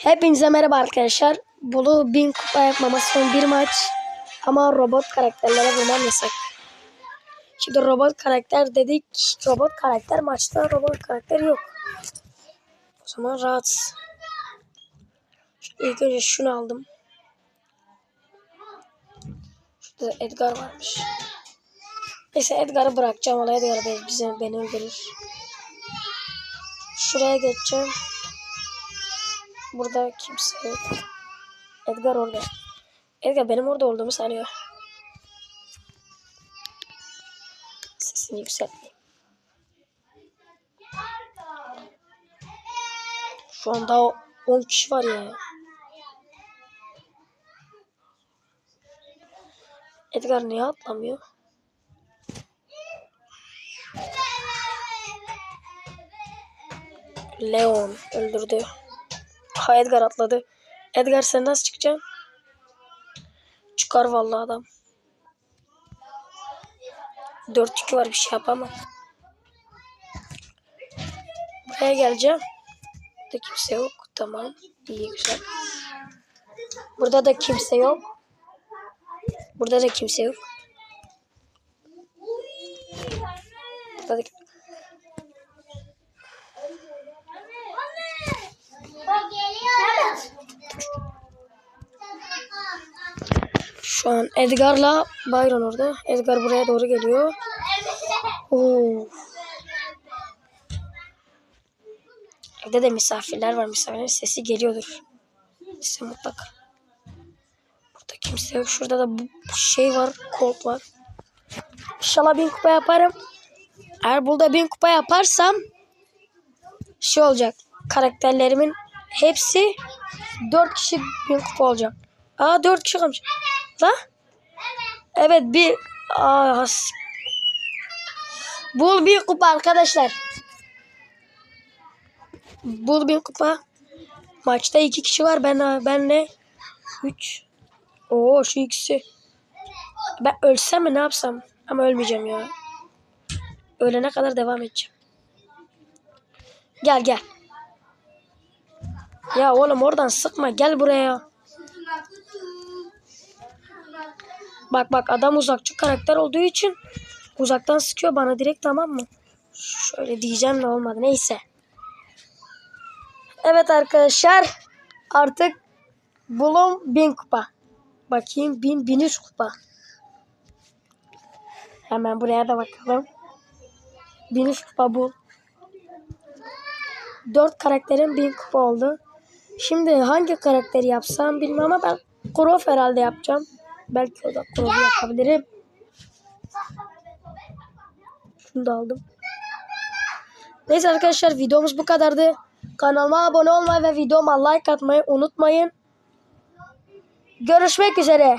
Hepinize merhaba arkadaşlar. Bulu 1000 kupa yapmaması son bir maç. Ama robot karakterlere vurmam yasak. Şimdi robot karakter dedik. Robot karakter maçta robot karakter yok. O zaman rahat. İlk önce şunu aldım. Şurada Edgar varmış. Neyse Edgar'ı bırakacağım. Edgar beni, beni öldürür. Şuraya geçeceğim. Burada kimse yok. Edgar orada. Edgar benim orada olduğumu sanıyor. Sesini yükselteyim. Şu anda 10 kişi var ya. Edgar niye atlamıyor? Leon öldürdü. Ha Edgar atladı. Edgar sen nasıl çıkacaksın? Çıkar vallahi adam. 4-2 var bir şey yapamam. Buraya geleceğim. Burada kimse yok. Tamam. İyi güzel. Burada da kimse yok. Burada da kimse yok. Burada da Şu an Edgar'la Byron orada. Edgar buraya doğru geliyor. Oo. Evde de misafirler var. Misafirlerin sesi geliyordur. Size mutlaka. Burada kimse yok. Şurada da bu şey var. Colt var. İnşallah bin kupa yaparım. Eğer burada bin kupa yaparsam şey olacak. Karakterlerimin hepsi 4 kişi bin kupa olacak. Aa 4 kişi kalmış. La? Evet bir Aa, Bul bir kupa arkadaşlar. Bul bir kupa. Maçta iki kişi var. Ben benle üç. Oo şu ikisi. Ben ölsem mi ne yapsam? Ama ölmeyeceğim ya. Ölene kadar devam edeceğim. Gel gel. Ya oğlum oradan sıkma. Gel buraya. Bak bak adam uzakçı karakter olduğu için uzaktan sıkıyor bana direkt tamam mı? Şöyle diyeceğim de olmadı. Neyse. Evet arkadaşlar. Artık bulum 1000 kupa. Bakayım 1000 1300 kupa. Hemen buraya da bakalım. 1300 kupa bul. 4 karakterin 1000 kupa oldu. Şimdi hangi karakteri yapsam bilmem ama ben Crow herhalde yapacağım. Belki o da Crow'u yapabilirim. Şunu da aldım. Neyse arkadaşlar videomuz bu kadardı. Kanalıma abone olmayı ve videoma like atmayı unutmayın. Görüşmek üzere.